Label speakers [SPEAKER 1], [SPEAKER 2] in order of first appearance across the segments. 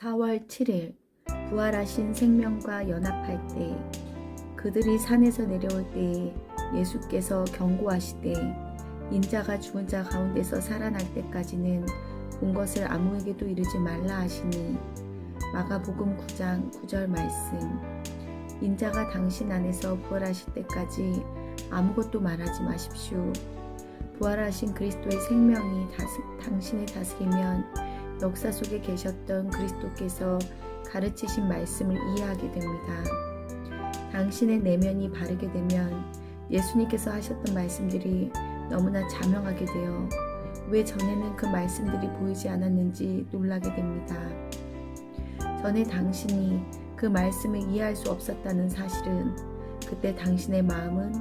[SPEAKER 1] 4월 7일 부활하신 생명과 연합할 때 그들이 산에서 내려올 때에 예수께서 경고하시되 인자가 죽은 자 가운데서 살아날 때까지는 본 것을 아무에게도 이르지 말라 하시니 마가복음 9장 9절 말씀 인자가 당신 안에서 부활하실 때까지 아무것도 말하지 마십시오. 부활하신 그리스도의 생명이 다스, 당신을 다스리면 역사 속에 계셨던 그리스도께서 가르치신 말씀을 이해하게 됩니다. 당신의 내면이 바르게 되면 예수님께서 하셨던 말씀들이 너무나 자명하게 되어 왜 전에는 그 말씀들이 보이지 않았는지 놀라게 됩니다. 전에 당신이 그 말씀을 이해할 수 없었다는 사실은 그때 당신의 마음은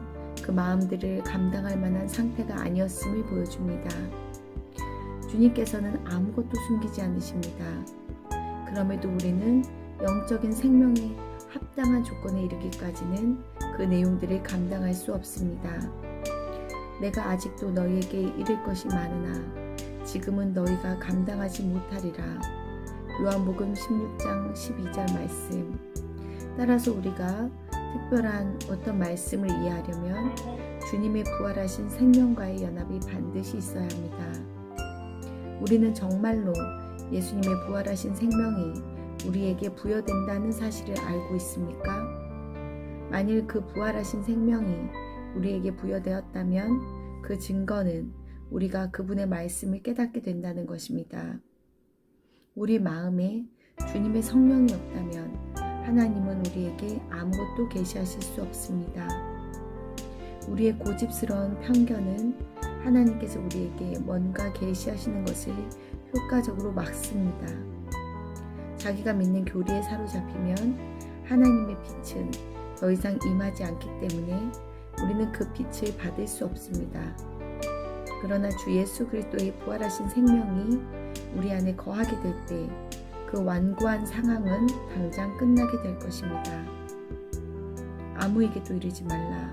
[SPEAKER 1] 그 마음들을 감당할 만한 상태가 아니었음을 보여줍니다. 주님께서는 아무것도 숨기지 않으십니다. 그럼에도 우리는 영적인 생명에 합당한 조건에 이르기까지는 그 내용들을 감당할 수 없습니다. 내가 아직도 너희에게 이를 것이 많으나 지금은 너희가 감당하지 못하리라. 요한복음 16장 12절 말씀. 따라서 우리가 특별한 어떤 말씀을 이해하려면 주님의 부활하신 생명과의 연합이 반드시 있어야 합니다. 우리는 정말로 예수님의 부활하신 생명이 우리에게 부여된다는 사실을 알고 있습니까? 만일 그 부활하신 생명이 우리에게 부여되었다면 그 증거는 우리가 그분의 말씀을 깨닫게 된다는 것입니다. 우리 마음에 주님의 성령이 없다면 하나님은 우리에게 아무것도 계시하실 수 없습니다. 우리의 고집스러운 편견은 하나님께서 우리에게 뭔가 계시하시는 것을 효과적으로 막습니다. 자기가 믿는 교리에 사로잡히면 하나님의 빛은 더 이상 임하지 않기 때문에 우리는 그 빛을 받을 수 없습니다. 그러나 주 예수 그리스도의 부활하신 생명이 우리 안에 거하게 될 때 그 완고한 상황은 당장 끝나게 될 것입니다. 아무에게도 이르지 말라.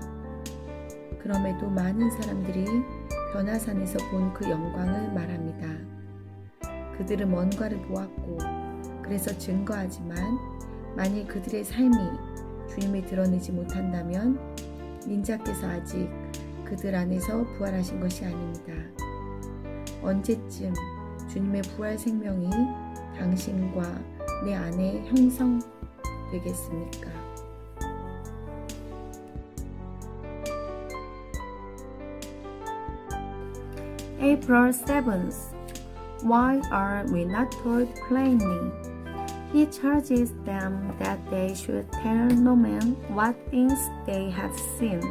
[SPEAKER 1] 그럼에도 많은 사람들이 변화산에서 본 그 영광을 말합니다. 그들은 뭔가를 보았고 그래서 증거하지만 만일 그들의 삶이 주님을 드러내지 못한다면 인자께서 아직 그들 안에서 부활하신 것이 아닙니다. 언제쯤 주님의 부활 생명이 당신과 내 안에 형성되겠습니까?
[SPEAKER 2] April 7th. Why are we not told plainly? He charges them that they should tell no man what things they have seen,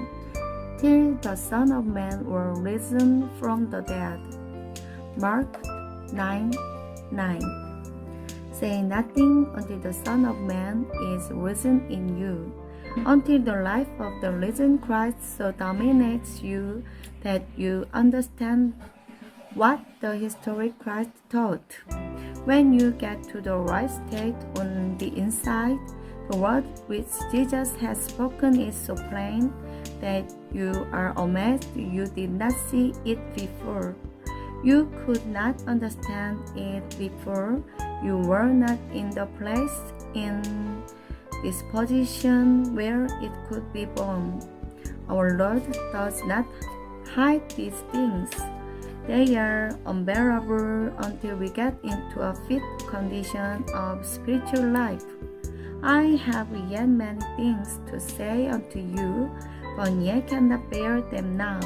[SPEAKER 2] till the Son of Man were risen from the dead. Mark 9 9. Say nothing until the Son of Man is risen in you, until the life of the risen Christ so dominates you that you understand what the historic Christ taught. When you get to the right state on the inside, the word which Jesus has spoken is so plain that you are amazed you did not see it before. You could not understand it before. You were not in the place in this position where it could be born. Our Lord does not hide these things. They are unbearable until we get into a fit condition of spiritual life. I have yet many things to say unto you, but ye cannot bear them now.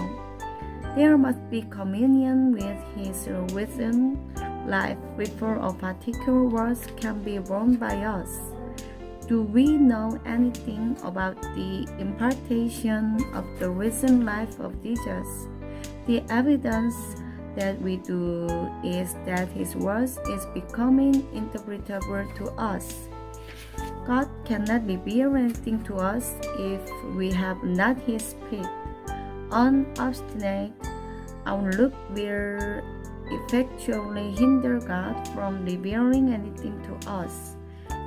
[SPEAKER 2] There must be communion with His risen life before a particular word can be borne by us. Do we know anything about the impartation of the risen life of Jesus? The evidence that we do is that his words is becoming interpretable to us. God cannot reveal anything to us if we have not his spirit. Unobstinate outlook will effectually hinder God from revealing anything to us.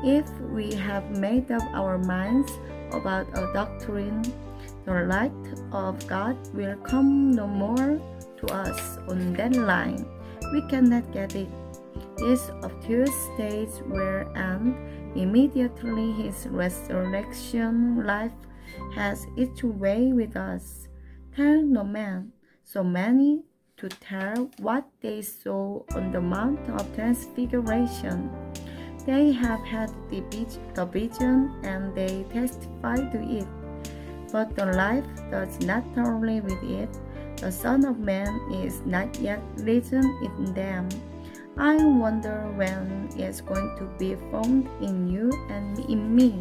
[SPEAKER 2] If we have made up our minds about a doctrine, the light of God will come no more to us on that line. We cannot get it. These obtuse states will end immediately his resurrection life has its way with us. Tell no man, so many to tell what they saw on the Mount of Transfiguration. They have had the vis- the vision and they testify to it. But the life does not thoroughly with it. The Son of Man is not yet risen in them. I wonder when it's going to be formed in you and in me.